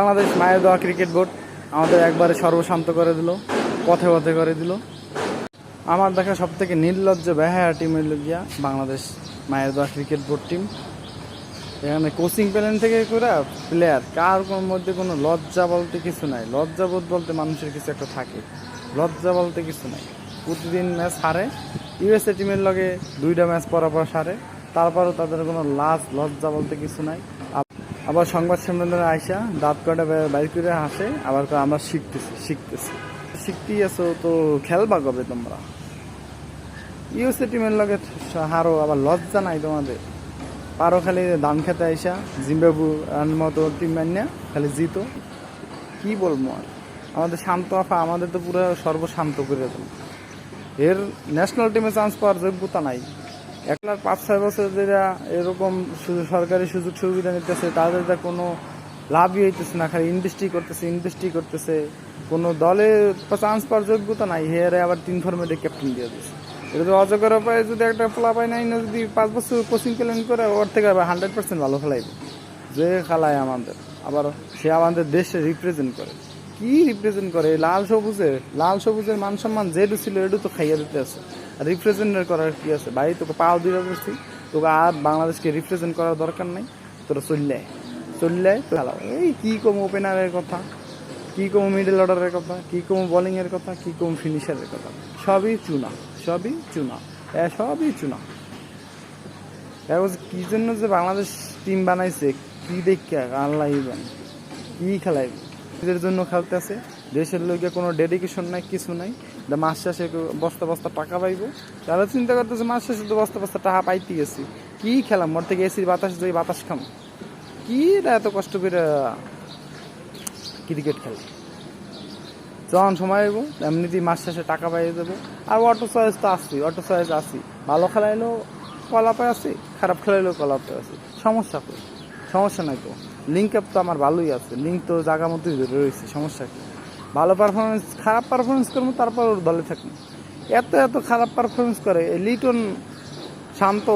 বাংলাদেশ মায়ের দেওয়া cricket board আমাদের একবারে সর্বশান্ত করে দিল, পথে পথে করে দিল। আমার দেখা সব থেকে নির্লজ্জ বেহায়া টিম হইল গিয়া বাংলাদেশ মায়ের দেওয়া ক্রিকেট বোর্ড টিম এখানে কোচিং প্ল্যান থেকে করে প্লেয়ার কার কোনো মধ্যে কোনো লজ্জা বলতে কিছু নাই। লজ্জাবোধ বলতে মানুষের কিছু একটা থাকে। লজ্জা বলতে কিছু নাই। প্রতিদিন ম্যাচ হারে ইউএসএ টিমের লগে দুইটা ম্যাচ পরাপর সারে। তারপরও তাদের কোনো লাজ, লজ্জা বলতে কিছু নাই। আবার সংবাদ সম্মেলনে আইসা দাঁত কাটা বাইর করে হাসে, আবার আমরা শিখতেছি শিখতেছি। শিখতেই আছো তো খেলবা কবে তোমরা? ইউএসএ টিমের লগে হারো, আবার লজ্জা নাই তোমাদের। পারো খালি দাম খেতে আইসা, জিম্বাবু মতো টিম মান্যা খালি জিতো। কি বলব আর? আমাদের শান্ত আফা, আমাদের তো পুরো সর্বশান্ত করে দিল এর ন্যাশনাল টিমে চান্স পাওয়ার যোগ্যতা নাই। একলার পাঁচ, ছয় বছর যেটা এরকম সরকারি সুযোগ সুবিধা নিতেছে, তাদের যা কোনো লাভই হইতেছে না, খালি ইন্ডাস্ট্রি করতেছে ইন্ডাস্ট্রি করতেছে। কোনো দলে চান্স পাওয়ার যোগ্যতা নাই হেয়ারে আবার তিন ফর্মেটে ক্যাপ্টেন দিয়ে দিচ্ছে এটা তো অজগর পায় যদি একটা পোলা পায় নাই, না যদি পাঁচ বছর কোচিং প্ল্যান করে, ওর থেকে আবার হান্ড্রেড পার্সেন্ট ভালো খেলাইবে। যে খেলায় আমাদের, আবার সে আমাদের দেশে রিপ্রেজেন্ট করে। কি রিপ্রেজেন্ট করে? লাল সবুজের লাল সবুজের মান সম্মান যেটু ছিল, এটু তো খাইয়া দিতে আছে। আর রিপ্রেজেন্টের করার কি আছে? ভাই, তোকে পাও দিয়ে করছি তোকে আর বাংলাদেশকে রিপ্রেজেন্ট করার দরকার নাই। তোরা চললে। চললে খেলাও এই কি কম ওপেনারের কথা? কি কম মিডল অর্ডারের কথা? কি কম বোলিং এর কথা? কি কম ফিনিশারের কথা? সবই চুনা। সবই চুনা। এ, সবই চুনা। এখন কি জন্য যে বাংলাদেশ টিম বানাইছে, কি দেখে আল্লাহ কি খেলাইবে? নিজের জন্য খেলতেছে? দেশের লোকে কোনো ডেডিকেশন নাই, কিছু নাই। মাস শেষে বস্তা বস্তা টাকা পাইবো। তারা চিন্তা করতেছে, মাস শেষে তো বস্তা বস্তা টাকা পাইতে গেছি কি খেলাম? মোর থেকে এসির বাতাস যাই বাতাস খাম। কি এত কষ্ট করে ক্রিকেট খেলে? যখন সময় হইব, এমনিতেই মাস শেষে টাকা পাইয়ে দেবো। আর অটো চয়েস তো আসছি অটো চয়েস আসি ভালো খেলাইলেও কলাপে আছি, খারাপ খেলাইলেও কলাপে আসি সমস্যা কই? সমস্যা নাই তো। লিঙ্ক আপ তো আমার ভালোই আছে। লিঙ্ক তো জায়গা মতোই রয়েছে, সমস্যা কি? ভালো পারফরমেন্স খারাপ পারফরমেন্স করব, তারপর ওর দলে থাকব। এত এত খারাপ পারফরমেন্স করে লিটন শান্ত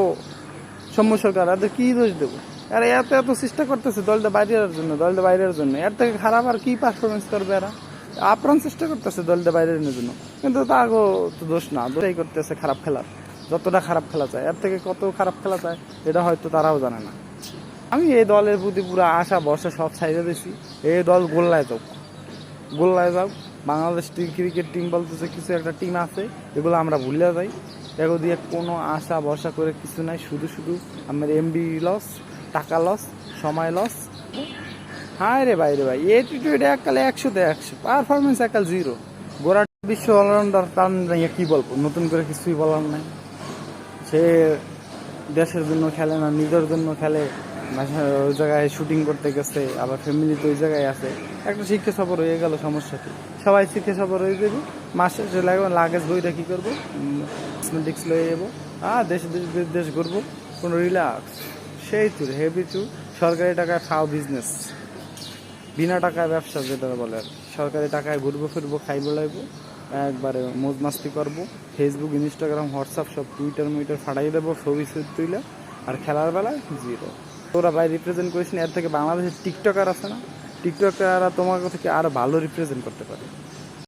সৌম্য সরকার, এদের কী দোষ দেবো? আর এত এত চেষ্টা করতেছে দলটা বাইরের জন্য, দলটা বাইরের জন্য। এর থেকে খারাপ আর কী পারফরমেন্স করবে এরা? আপ্রাণ চেষ্টা করতেছে দলটা বাইরের জন্য। কিন্তু তাগো তো দোষ না দোষাই করতেছে খারাপ খেলার। যতটা খারাপ খেলা চায় এর থেকে কত খারাপ খেলা চায় এটা হয়তো তারাও জানে না। আমি এই দলের প্রতি পুরো আশা বর্ষা সব ছাইড়ে দিছি, এই দল গোল্লায় যাক। গোল্লায় যাক বাংলাদেশ ক্রিকেট টিম বলতেছে কিছু একটা টিম আছে, এগুলো আমরা ভুলে যাই। এগুলো দিয়ে কোনো আশা ভরসা করে কিছু নাই, শুধু শুধু আমার এমবি লস টাকা লস সময় লস হায় রে ভাই রে ভাই এটিটিউড এককালে একশোতে একশো পারফরমেন্স একাল জিরো গোড়া বিশ্ব অলরাউন্ডার তার নিয়ে কী বলব? নতুন করে কিছুই বলার নাই। সে দেশের জন্য খেলে না, নিজের জন্য খেলে। ওই জায়গায় শুটিং করতে গেছে, আবার ফ্যামিলি তো ওই জায়গায় আছে। একটা শিক্ষা সফর হয়ে গেল সমস্যা কি সবাই শিক্ষা সফর হয়ে যাবে। মাসে শেষে লাগবে, লাগেজ বইটা কি করব? কসমেটিক্স লয়ে যাব। আর দেশ দেশ দেশ ঘুরবো। কোনো রিল্যাক্স সেই চুর হেভি চুর সরকারি টাকায় খাও বিজনেস বিনা টাকায় ব্যবসা যেটা বলে আর সরকারি টাকায় ঘুরবো, ফিরবো, খাইবো, লাইবো। একবারে মজ মাস্তি করব। ফেসবুক ইনস্টাগ্রাম হোয়াটসঅ্যাপ সব টুইটার মুইটার ফাটাই দেবো ছবি ছবি তুইলে। আর খেলার বেলায় জিরো তোরা ভাই রিপ্রেজেন্ট করিস না, এর থেকে বাংলাদেশের টিকটকার আছে না? টিকটকাররা তোমার থেকে আরও ভালো রিপ্রেজেন্ট করতে পারে?